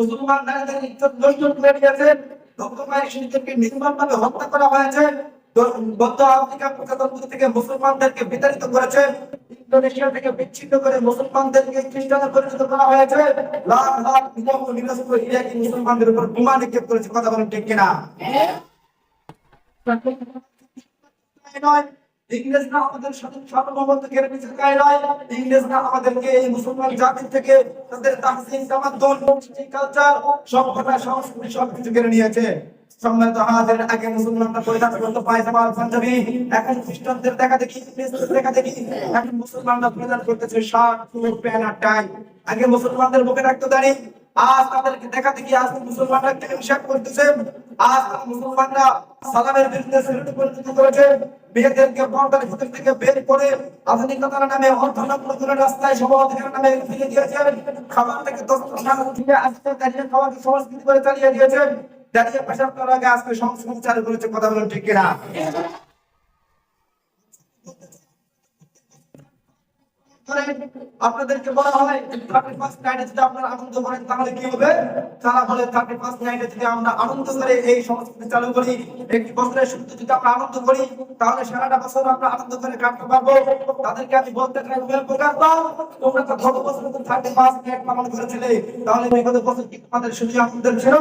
মুসলমান নারীদের ইজ্জত নষ্ট করে দিয়েছেন ধর্মমায়ের শিশুদেরকে নির্মমভাবে হত্যা করা হয়েছে। মধ্য আফ্রিকা প্রজাতন্ত্র থেকে মুসলমানদেরকে বিতাড়িত করেছে। ইন্দোনেশিয়া থেকে বিচ্ছিন্ন করে মুসলমানদেরকে খ্রিস্টানে পরিণত করা হয়েছে। লাখ লাখ বিধর্ম নিরস্ত্র ইরাকি মুসলমানদের উপর বোমা নিক্ষেপ করেছে। কথা বলেন ঠিক কিনা? নয়। ইংরেজরা আমাদের সার্বভৌমত্ব কেড়ে নিতে চায় ইংরেজরা আমাদেরকে এই মুসলমান থেকে তাদের তামাদ্দুন কালচার সভ্যতা সংস্কৃতি কেড়ে নিয়েছে। সম্মানিত আগে মুসলমানরা পরিধান পায়জামা, পাঞ্জাবি, এখন খ্রিস্টানদের দেখা দেখি, ইংরেজদের দেখা দেখি। এখন মুসলমানরা পরিধান করতেছে শার্ট প্যান্ট আর টাই। আগে মুসলমানদের মুখে রাখতো দাঁড়িয়ে আজ তাদেরকে দেখা দেখি, আজ মুসলমানরা টেলিভিশন করতেছে? আজ মুসলমানরা সালামের বিরুদ্ধে মেয়েদেরকে পর্দার ভিতর থেকে বের করে আধুনিকতার নামে অর্ধনগ্ন রাস্তায় সব নামে ফিরে দিয়েছেন। খাবার থেকে উঠে আজকে দাঁড়িয়ে খাওয়াকে সংস্কৃতি করে চালিয়ে দিয়েছেন। দাঁড়িয়ে পেশাব করার আগে আজকে সংস্কৃতি চালু করেছে কথা বলেন ঠিক কিনা? করে আপনাদেরকে বলা হয় থার্টি ফার্স্ট নাইটে যদি আপনারা আনন্দ করেন, তাহলে কি হবে? তারা বলে থার্টি ফার্স্ট নাইটে যদি আমরা আনন্দ করে এই সংস্কৃতি চালু করি, একটি বছরের শুরুতে যদি আমরা আনন্দ করি, তাহলে সারাটা বছর আমরা আনন্দ করে কাটতে পারব। তাদেরকে আমি বলতে চাই উভয় প্রকার তোমরা তো গত বছর তো থার্টি ফার্স্ট নাইট পালন করেছিলে। তাহলে বিগত বছর কি তোমাদের শুধু আনন্দের ছিল,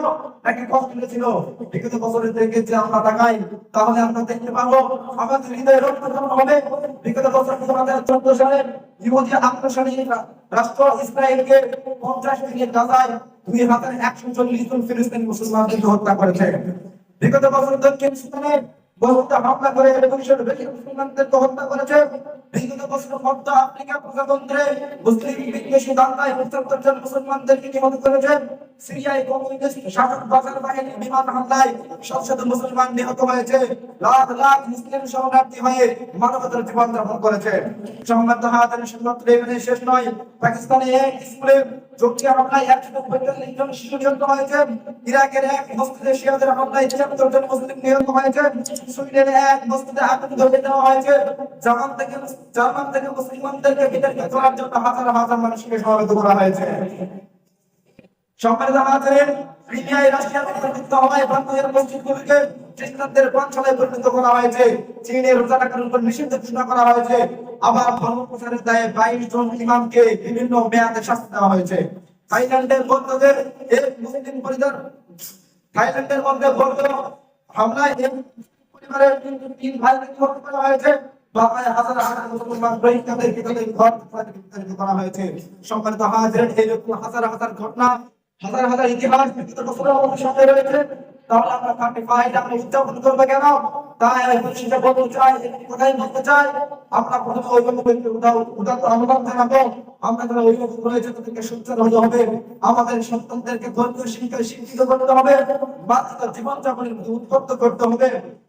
নাকি কষ্ট ছিল? বিগত বছরের দিকে যে আমরা তাকাই, তাহলে আমরা দেখতে পাবো আমাদের হৃদয়ে রক্ত হবে। বিগত বছর তোমাদের চোদ্দ সালে ইহুদি আত্মসৈনিকরা রাষ্ট্র ইসরায়েলকে পঞ্চাশ থেকে গাজায় দুই হাজার একশো চল্লিশ জন ফিলিস্তিনি মুসলমানদেরকে হত্যা করেছে। বিগত বছর দক্ষিণ সুদানে মুসলমান নিহত হয়েছে। লাখ লাখ মুসলিম শরণার্থী হয়ে মানবতার জীবন যাপন করেছে। শেষ নয়, পাকিস্তানে স্কুলে একশো পঁয়তাল্লিশ জন শিশু নিহত হয়েছে। ইরাকের এক মসজিদে শিয়াদের হামলায় ছিয়াত্তর জন মুসলিম নিহত হয়েছে। রাখার উপর নিষিদ্ধ ঘোষণা করা হয়েছে। আবার ধর্ম প্রচারের দায়ে বাইশ জন ইমামকে বিভিন্ন মেয়াদে শাস্তি দেওয়া হয়েছে। থাইল্যান্ডের বন্ধদের এক মুসলিম পরিবার থাইল্যান্ডের মধ্যে বন্ধ হামলায় এক পরিবারের তিন- হত্যা করা হয়েছে। আমাদের সন্তানদেরকে ধর্মীয় শিক্ষায় শিক্ষিত করতে হবে। বাচ্চাদের জীবনযাপনের উদ্বুদ্ধ করতে হবে।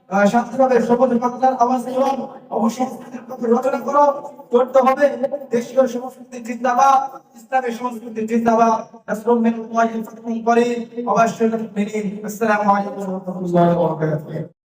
শান্তিভাবে সবুজ বাংলার আওয়াজ এবং অবসংস্কৃতির রচনা করো। করতে হবে দেশীয় সংস্কৃতি জিন্দাবাদ, ইসলামী সংস্কৃতি জিন্দাবাদ। অবশ্যই আসসালামু আলাইকুম ওয়া রাহমাতুল্লাহি